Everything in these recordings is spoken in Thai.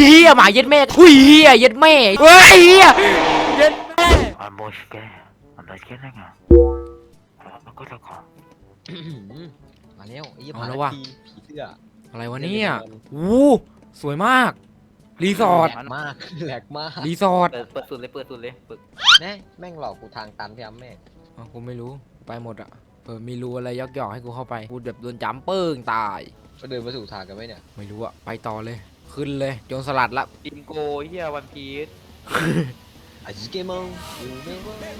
เฮียหมาเย็ดแม่อุ้ยเฮียเย็ดแม่เฮ้ยเฮียเย็ดแม่ あもしけあんだけながあこれか มาแล้วไอ้ยี่ เอา ผ่าน แล้ววะ ผีผีเสื้อ อะไรวะเนี่ยวู้สวยมาก รีสอร์ท แหลกมาก แหลกมาก รีสอร์ท เปิดเปิดสุดเลยเปิดสุดเลยเปิด แน่แม่งหลอกกูทางตันพี่อ้ำแม่ง อ้าวกูไม่รู้ไปหมดอ่ะเปิดมีรูอะไรยอกหยอกๆให้กูเข้าไปกูแบบโดนจัมเปิ้งตาย ก็เดินมาสู่ทางกันไหมเนี่ย ไม่รู้อ่ะไปต่อเลย ขึ้นเลยโจรสลัดละทีมโกเฮียวันพีชอาชิเกมองอูเมเวอร์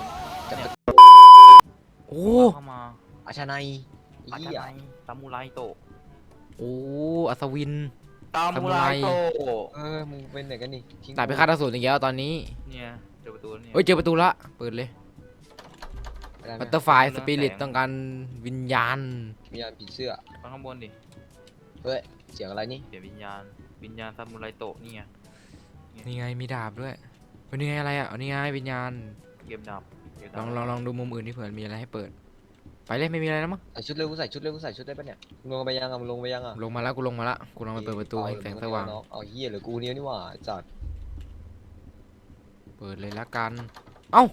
จับตะโอ้เข้ามาอาชาไนอาเหี้จายรย์ซามูไรโตะโอ้อัศวิน ซามูไรโตะเออมึงเป็นไหนกันนี่ทิ้งตายไปฆ่าตาสูนอีกแล้วตอนนี้เนี่ยเจอประตูเนี่ยเฮ้ยเจอประตูละ เปิดเลยไปได้ไหมบัตเตอร์ไฟสปิริตต้องการวิญญาณ มียานผีเสื้อฟังข้างบนดิเฮ้ย เสียงอะไรนี่เสียวิญญาณ วิญญาณซามูไรโตะนี่ไงนี่ไงมีดาบด้วยเฮ้ยนี่ไงอะไรอะเอานี่ไงวิญญาณเกมดับเกมลดัอบงลองลองดูมุมอื่นที่เผื่อมีอะไรให้เปิด ไปเลยไม่มีอะไรแล้วมั้งใส่ชุดเร็วกูใส่ชุดเร็วกูใส่ชุดได้ปะเนี่ยมึงลงไปยังอะมึงลงไปยังอะลงมาแล้วกูลงมาละกูลองไปเปิดประตูให้แสงสว่างเอเอาเฮียเหรือกูเนี้ยนี่หว่าจัดเปิดเลยละกัน เอ้า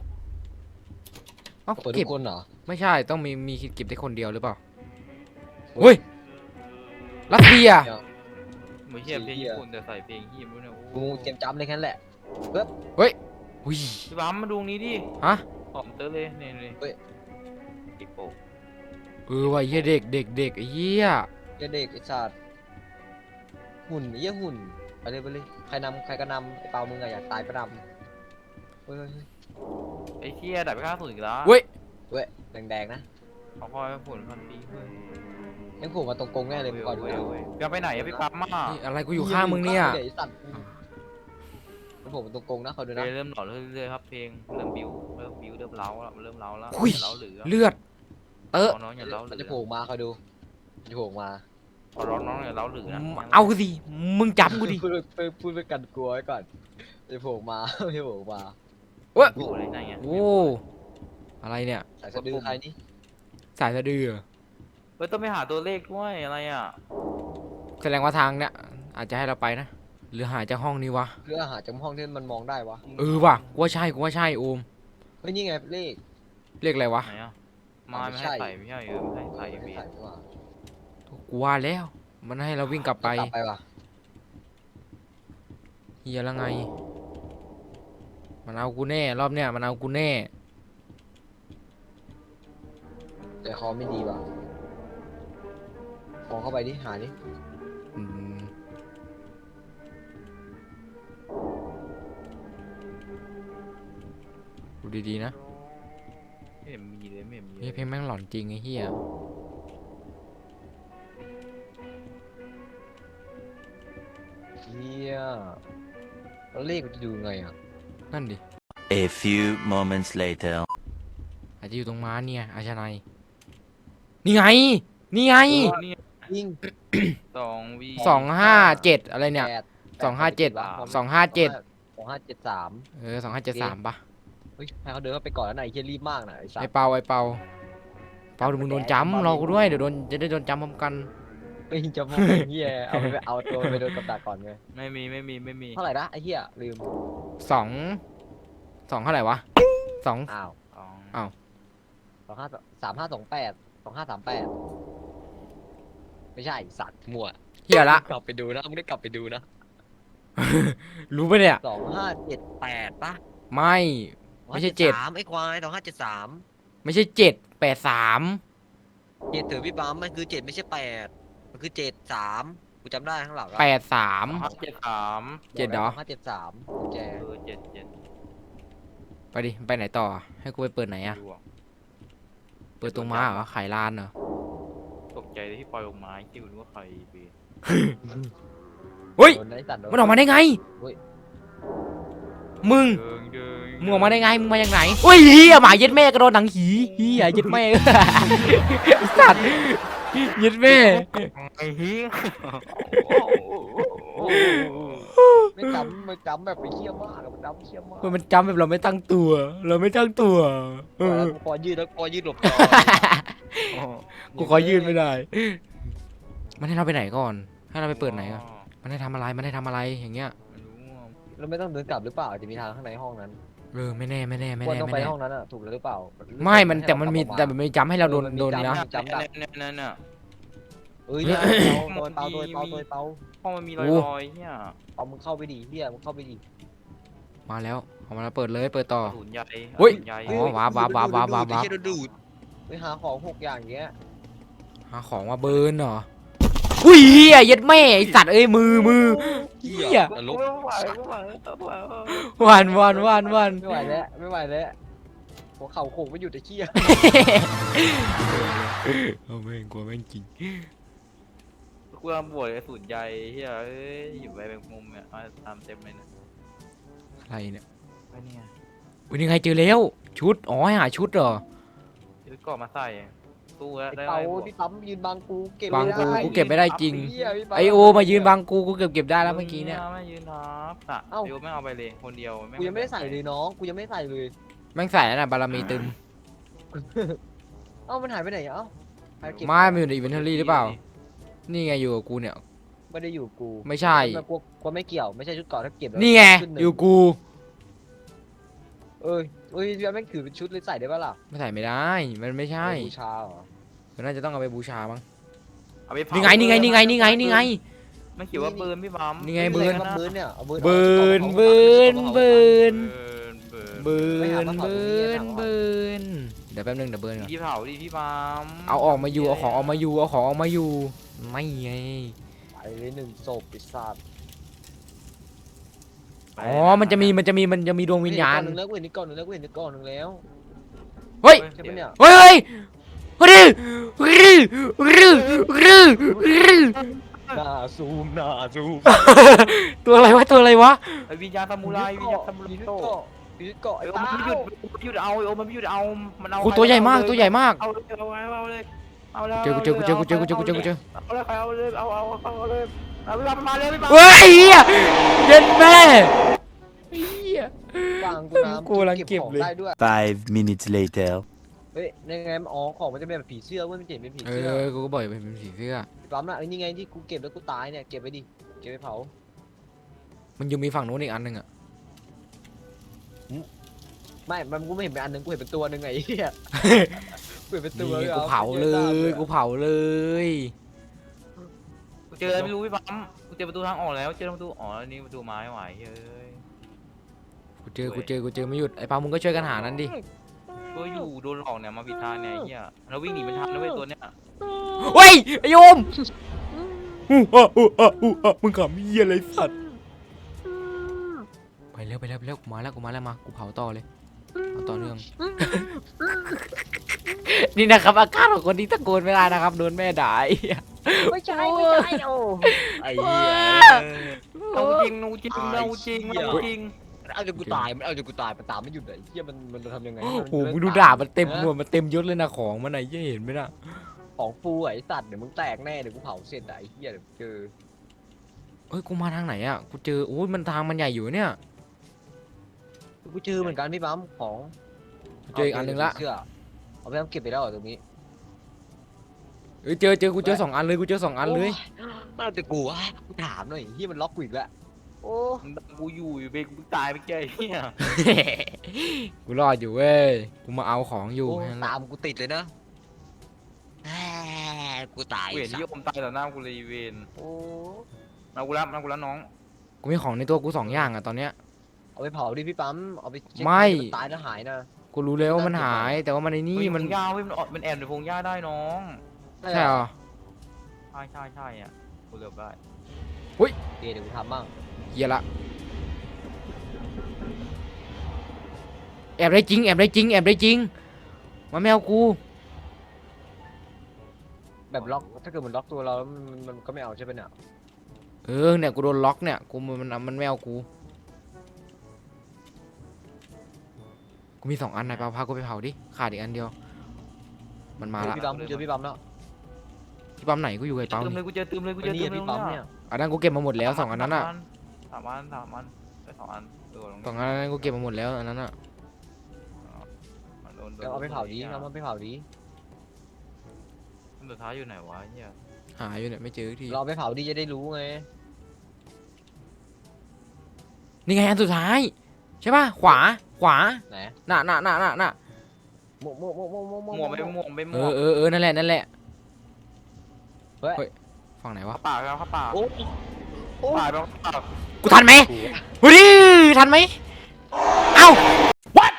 เอ้าเปิดทุเก็บกคนเหรอไม่ใช่ต้องมีมีเก็บได้คนเดียวหรือเปล่าเฮ้ยรัสเซีย ไม่ใช่เพลงญี่ปุ่นแต่ใส่เพลงฮีมด้วยเนี่ยกูโอ้เกมจำเลยแค่นั้นแหละอุ้ยพี่บัมมาดูนี้ดิฮะหอมเตอร์เลยเนี่ยเลยอีโปเออว่ะเหี้ยเด็กเด็กเด็กไอ้เหี้ยเหี้ยเด็กไอ้สัตว์หุ่นไอ้เหี้ยหุ่นไปเลยไปเลยใครนำใครก็นำไอ้เปามึงอะอยากตายก็นำเฮ้ยเฮ้ยเฮ้ยไอ้เฮียดับไปข้างสุดอีกแล้วเว้ยเว้ยแดงๆนะขอคอยฝุ่นพันปีเฮ้ย ยังโผล่มาตรงกรงแน่เลยมึงก่อนดูเว้ยนะเว้ยจะไปไหนอะพี่ปั๊มมานี่อะไรกูอยู่ข้างมึงเนี่ยไอ้สัตว์มันโผล่มาตรงกรงนะเขาดูเพลนะงเริ่มหล่อเรื่อยๆครับเพลงเริ่มบิ้วเริ่มบิ้วเริ่มเล้าแล้วเริ่มเล้าแล้วอุ้ยเล้าเหลือเลือด เออ น้องอย่าเล้าเหมันลืจะอโผล่มาเขาดูมันจะโผล่มาขอร้องน้องอย่าเล้าเหลือนะเอาสิมึงจำกูดิ พูดไปพูดไปกันกลัวไว้ก่อนมันจะโผล่มา มันจะโผล่มาเว้ยโอ้ยนั่นไงโอ้อะไรเนี่ยสายสะดือใครนี่สายสะดือเฮ้ยต้องไปหาตัวเลขด้วยอะไรอะแสดงว่าทางเนี่ยอาจจะให้เราไปนะ หรือหาจากห้องนี้วะ คืออาหารจากห้องที่มันมองได้วะ เออว่ะกูว่าใช่กูว่าใช่โอมเฮ้ยนี่ไงเลข เรียกอะไรวะ ไหนอะมาไม่ให้ใส่ไม่ใช่เออไม่ให้ใส่ไม่เบียใส่ดีกว่ากูว่าแล้ว มันให้เราวิ่งกลับไปกลับไปว่ะเฮียแล้วไง มันเอากูแน่ รอบเนี้ยมันเอากูแน่ แต่คอไม่ดีว่ะ มองเข้าไปดิหาดิอืมดูดีๆนะไม่เห็นมีเลยไม่เห็นมีเลเฮ้ยยเพลงแม่งหลอนจริงไอ้เหี้ยเฮียแล้วเลขมันจะดูไงอะนั่นดิ A few moments later. อาจจะอยู่ตรงม้าเนี่ยอาชนายนี่ไง นี่ไง นี่ ยิ่งสองวีสองห้าเจ็ดอะไรเนี่ย แปดสองห้าเจ็ดแปสองห้าเจ็ดสองห้าเจ็ดสามเออสองห้าเจ็ดสามปะเฮ้ยให้เขาเดินเข้าไปก่อนแล้วไหนเฮียรีบมากนะไอ้สัไอสเปาไอเปาเปาเดี๋ยวมึงโดนจ้ำรอกูด้วยเดี๋ยวโดนจะได้โดนจ้ำพร้อมกันไม่จะมองเฮียเอาไปเอาตัวไปโดนกับดักก่อนไงไม่มีไม่มีไม่มีเท่าไหร่นะไอ้เฮียลืมสองสองเท่าไหร่วะสอง อ้าวสองอ้าว สองห้าสามห้าสองแปดสองห้าสามแปด ไม่ใช่สัตว์มั่วเฮียละ กลับไปดูนะมึงได้กลับไปดูนะรู้ปะเนี่ย สองห้าเจ็ดแปดปะไม่ ไม่ใช่เจ็ด สามไอ้ควายสองห้าเจ็ดสามไม่ใช่เจ็ดแปดสามเจ็ดเถอะพี่ปั๊มมันคือเจ็ดไม่ใช่แปดมันคือเจ็ดสามกูจำได้ข้างหลังอะแปดสาม ห้าเจ็ดสามเจ็ดเหรอห้าเจ็ดสามกุญแจเออเจ็ดเจ็ดไปดิ ไปไหนต่อ ให้กูไปเปิดไหนอะดูอะเปิดตรงม้าเหรอ ขายลานเหรอ ตกใจเลยที่ปล่อยลงไม้ที่คุณว่าใครเบียเฮ้ย โดนไอ้สัตว์โดมันออกมาได้ไง เฮ้ย มึง เดินเดินมึงออกมาได้ไง มึงมาจากไหนเฮ้ยเฮียหมาเย็ดแม่กระโดดหนังหีเฮียเย็ดแม่ ไอ้สัตว์เย็ดแม่ไอ้เหี้ย ไม่จำไม่จำแบบไปเชี่ยมากอะมันจำเชี่ยมากมันจำแบบเราไม่ตั้งตัว เราไม่ตั้งตัวเออกูคอยืดแล้วคอยืดหลบจอกูขอยืนไม่ได้ มันให้เราไปไหนก่อน ให้เราไปเปิดไหนก่อนมันให้ทำอะไร มันให้ทำอะไรอย่างเงี้ยมันเราไม่ต้องเดินกลับหรือเปล่าจะมีทางข้างในห้องนั้นเออไม่แน่ไม่แน่ไม่ควรแน่ต้องไม่ไปแน่ห้องนั้นอะถูกแล้วหรือเปล่าไม่ มันแต่มันมีให้แต่เรามันมีจำให้เราโดนเออมันมีโดนจำนะ จำได้เนี่ยเนี่ย เนี่ยเนี่ยเอ้ยเฮ้ยเปาเปาตัวเปาตัวเปาห้องมันมีรอยโอ้รอยเนี่ยเอามึงเข้าไปดิเฮียมึงเข้าไปดิ มาแล้วเอามาแล้วเปิดเลยเปิดต่อกระสุนใหญ่เฮ้ยกระสุนใหญ่อ๋อว้าบว้าบว้าบว้าบว้าบว้าบไปหาของหกอย่างเงี้ยหาของมาเบิร์นเหรออุ้ยเฮียยัดแม่ไอสัตว์เอ้ยมือมือเฮียตลกไม่ไหวไม่ไหวไม่ไหววันวันวันวันไม่ไหวแล้วไม่ไหวแล้วหัวเข่าโขกไม่หยุดไอ้เหี้ยเอาแม่งกลัวแม่งจริง กูทำบวชกระสุนใหญ่เฮียเอ้ยอยู่ใบแมงมุมเนี่ยเอาตามเต็มเลยนะอะไรเนี่ยไอ้เนี่ยอุ้ยยังไงเจอแล้ว ชุด อ๋อให้หาชุดเหรอ ซื้อก่อมาใส่ตู้แล้วไอ้ได้เปาไรบวกพี่ตั้มยืนบังกูเก็บบังไม่กูได้กูเก็บไม่ได้จริง เหี้ยพี่ปั๊ม ไอโอมายืนบังกูกูเก็บเก็บได้แล้วเมื่อกี้เนี่ย ไม่ยืนทับอะเอ้า เดี๋ยวไม่เอาไปเลยคนเดียวกูยังไม่ได้ใส่เลยน้องกูยังไม่ได้ใส่เลยแม่งใส่แล้วนะบารมีตึม เอ้ามันหายไปไหนเอ้าหายเก็บไม่มันอยู่ในอินเวนทอรี่หรือเปล่า นี่ไงอยู่กับกูเนี่ย ไม่ได้อยู่กูไม่ใช่มันกลัวกลัวไม่เกี่ยวไม่ใช่ชุดเกราะถ้าเก็บแล้วนี่ไงขึ้หนึ่อยู่กูเอ้ยเอ้ยพี่แม่งถือเป็นชุดเลยใส่ได้ปะล่ะไม่ใส่ไม่ได้ มันไม่ใช่บูชาเหรอมันน่าจะต้องเอาไปบูชามั้งเอาไปเผานี่ไงนี่ไงนี่ไงนี่ไงนี่ไง มันเขียนว่าเบิร์นพี่บัมนี่ไงม่เบิร์นใส่ครับเบิร์นเนี่ยเอาเบิร์นเบิร์นอาเบิร์นเบิร์นเบิร์นเบิร์นเบิร์น เบิร์นเบิร์นเดี๋ยวแป๊บนึงเดี๋ยวเบิร์นก่อนพี่เผาดิพี่บัมเอาออกมาอยู่เอาของออกมาอยู่เอาของออกมาอยู่ไม่ไงไปเลยหนึ่งศพปิดซาดอ๋อมันจะมีมันจะมีมันจะมีดวงวิญญาณหนึ่งแล้วกูเห็นนี่ก่อนหนึ่งแล้วกูเห็นนี่ก่อนหนึ่งแล้วเฮ้ยใช่ปะเนี่ยเฮ้ยเฮ้ยรื้อรื้อรื้อรื้อหน้าซูมหน้าซูมตัวอะไรวะตัวอะไรวะ ไอ้วิญญาณซามูไรวิญญาณซามูไรยืดโตเกาะ ยืดเกาะไอ้ไอ้โอมป้ามันไม่หยุดมันไม่หยุดเอาไอ้โอมมันไม่หยุดเอา มันเอากูตัวใหญ่มากตัวใหญ่มากเอาเลยเอาเลยเอาเลยเอาเลยเจอกูเจอกูเจอกูเจอกูเจอกูเจอกูเจอเอาเลยเอาเลยเอาเอาเอาเอาเลยเอาพี่บัมมาเลยพี่บัมเฮ้ยเหี้ยเย็นแม่เหี้ยวางกูน้ำกูกำลังเก็บของเลย ได้ด้วย Five minutes later. เฮ้ยในไงอ๋อของมันจะเป็นแบบผีเสื้อเว้ยมันจะเป็นผีเอเสื้ออกูก็บอกอยู่เป็นผีเสื้อปั๊มน่ะเอ้ยนี่ไงที่กูเก็บแล้วกูตายเนี่ยเก็บไว้ดิเก็บไว้เผามันยังมีฝั่งนู้นอีกอันหนึ่งอะ ไม่ มันกูไม่เห็นเป็นอันหนึงกูเห็นเป็นตัวหนึ่งไงไอ้เหี้ยกูเห็นเป็นตัวนี่ลยกูอะเผาเลย กูเผาเลย กูเจออะไรไม่รู้พี่บัมกูเจอประตูทางออกแล้ว เจอประตูอ๋อนี่ประตูไม้ไหวเฮ้ยกูเจอ กูเจอ กูเจอไม่หยุด ไอ้ปามึงก็ช่วยกันหานั้นดิก็อยู่โดนหลอกเนี่ยมาผิดทางเนี่ยไอ้เฮียแล้ววิ่งหนีมันทันนะเว้ยตัวเนี้ยเฮ้ยไอ้โยมอู้อะอู้อะอู้อะมึงขำเหี้ยอะไรสัตว์ ไปเร็วไปเร็วไปเร็วกูมาแล้วกูมาแล้วมากูเผาต่อเลยเอาต่อเนื่อง นี่นะครับอาการของคนที่ตะโกนไม่ได้นะครับโดนแม่ด่าไอ้เหี้ย ไม่ใช่ไม่ใช่โอ้ไอ้เหี้ย เอาจริงเอาจริงเอาจริงเอาจริงมันเอาจนกูตายมันเอาจนกูตายมันตามไม่หยุดเลยไอ้เหี้ยมันมันทำยังไงให้โอ้มันโหเลิกมึงดูตด่ามันเต็มฮะหัวมันเต็มยศเลยนะของมันไหนเหี้ยเห็นไหมน่ะของฟูไอ้สัตว์เดี๋ยวมึงแตกแน่เดี๋ยวกูเผาเสร็จอะไอ้เหี้ยเดี๋ยวเจอเอ้ยกูมาทางไหนอะกูเจอโอ้ยมันทางมันใหญ่อยู่เนี่ย กูเจอเหมือนกันพี่ปั๊มของเจออีกอันหนึ่งละ เสื้อเอาไปทำเก็บไปแล้วเหรอตรงนี้เอ้ยเจอเจอกูเจอสองอันเลยกูเจอสองอันเลยมันเอาแต่กูวะกูถามหน่อยที่มันล็อกกูอีกแล้วโอ้กูอยู่อยู่เบกูตายไปเจอไอ้เฮียกูรอดอยู่เว้ยกูมาเอาของอยู่โอ้แค่นั้นแหละตามกูติดเลยนะแหมกูตายกูเห็นที่อมตายต่อหน้ากูเลยเวนโอ้เอากูรับเอากูรับน้อง กูมีของในตัวกูสองอย่างอะตอนเนี้ย เอาไปเผาดิพี่ปั๊มเอาไปเช็คไม่นตายแล้วหายนะ กูรู้แล้วว่ามันหายแต่ว่ามันในนี่นี่มัมันนยาวเว้ยมันออกมันแอบในพงหญ้าได้น้องใช่เหรอ ใช่ใช่ใช่อะกูเลือกได้โอเคเดี๋ยวกูทำบ้างเหี้ยละ แอบได้จริง แอบได้จริง แอบได้จริงมันไม่เอากู แบบล็อกถ้าเกิดมันล็อกตัวเราแล้วมันมันก็ไม่เอาใช่ปะเนี่ยเออเนี่ยกูโดนล็อกเนี่ย กูมันมันมันไม่เอากู กูมีสองอันนายเปาพากูไปเผาดิ ขาดอีกอันเดียว มันมาละพี่ปั๊มเจอพี่ปั๊มแล้วที่ปั๊มไหนกูอยู่กับไอ้เปาเติมเลนี่ยกูเจอเติมเลยกูวันเจอนี้เติมเลยพี่ปั๊มเนี่ยอันนั้นกูเก็บมาหมดแล้วสองอันนั้นอะสามอันสามอันไปสองอันโดนสองอันนั้นกูเก็บมาหมดแล้วอันนั้นอะโดนเดี๋ยวเอาไปเผาดีเอามาไปเผาดีสุดท้ายอยู่ไหนวะเนี่ยหาอยู่เนี่ยไม่เจอทีเราเอาไปเผาดีจะได้รู้ไงนี่ไงอันสุดท้าย ใช่ป่ะขวา ขวาไหนน่ะน่ะน่ะน่ะน่ะมั่วมั่วมั่วมั่วมั่วม่วงไม่ม่วงไม่เอม่วองเออเออนั่นแหละนั่นแหละเฮ้ยฝั่งไหนวะเข้าปากแล้วเข้าปากโอ้โอ้ปากแล้วเข้าปากกูทันไหมเฮ้ยทันไหมเอ้า what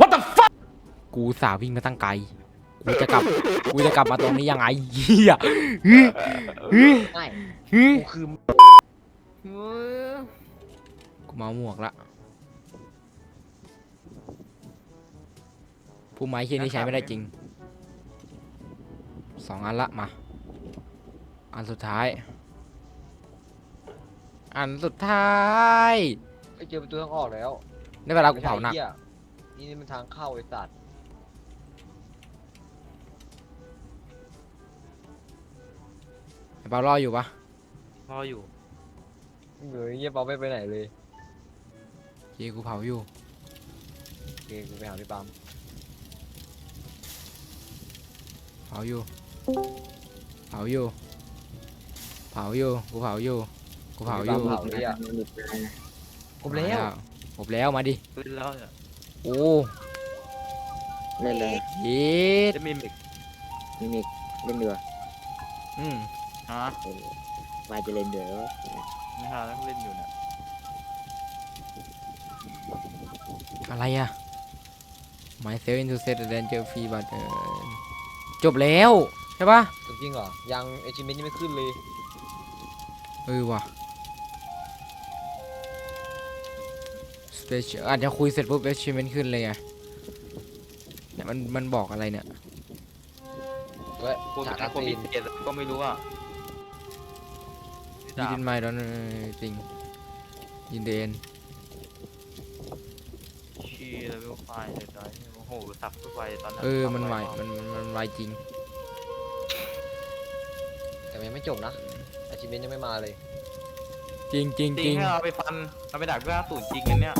what the fuck กูสาวิ่งมาตั้งไกลกูจะกลับกูจะกลับมาตรงนี้ยังไงเฮียฮึฮึไม่ฮึกูคือเฮ้ยกูเมาหมวกละ ผู้ไม้เคียนี่ใช้ไม่ได้จริงสองอันละมา อันสุดท้าย อันสุดท้ายไอ้เจอประตูทางออกแล้วได้เวลากูเผาหนักไอ้เหี้ยนี่นี่มันทางเข้าไอ้สัตว์ไอ้เปารออยู่ปะรออยู่เหนื่อยเยี่ยเปาไม่ไปไหนเลยเจีกูเผาอยู่โอเคกูไปหาพี่ปั๊ม เผาอยู่ เผาอยู่ เผาอยู่ กูเผาอยู่ กูเผาอยู่เผาเลยอะผมแล้วผมแล้วมาดิขึ้นแล้วเนี่ยโอ้เล่นเลยเย็ดจะมีมิกมิมิกเล่นเดืออืมฮะวายจะเล่นเดือไม่หาแล้วเล่นอยู่เนี่ยอะไรอะ myself into set the danger free but เออ จบแล้วใช่ปะจริงๆเหรอ ยังเอชิเมนยังไม่ขึ้นเลย เออว่ะ special อาจจะคุยเสร็จปุ๊บ achievement ขึ้นเลยไงเนี่ยมันมันบอกอะไรเนี่ย เว้ยกูฉากเป็อานคนซีพินเศษก็ไม่รู้อะ you did my don't thing in the end ชีเลเวลไฟเลยตอนนี้โอ้โหสับทุกไวตอนนั้นเออ มันไวมันมันมันไวจริง แต่มันยังไม่จบนะเอชิเมนยังไม่มาเลย จริงจริงจจริริงง ให้เราไปฟันเราไปดักเพื่อสูตรจริงกันเนี่ย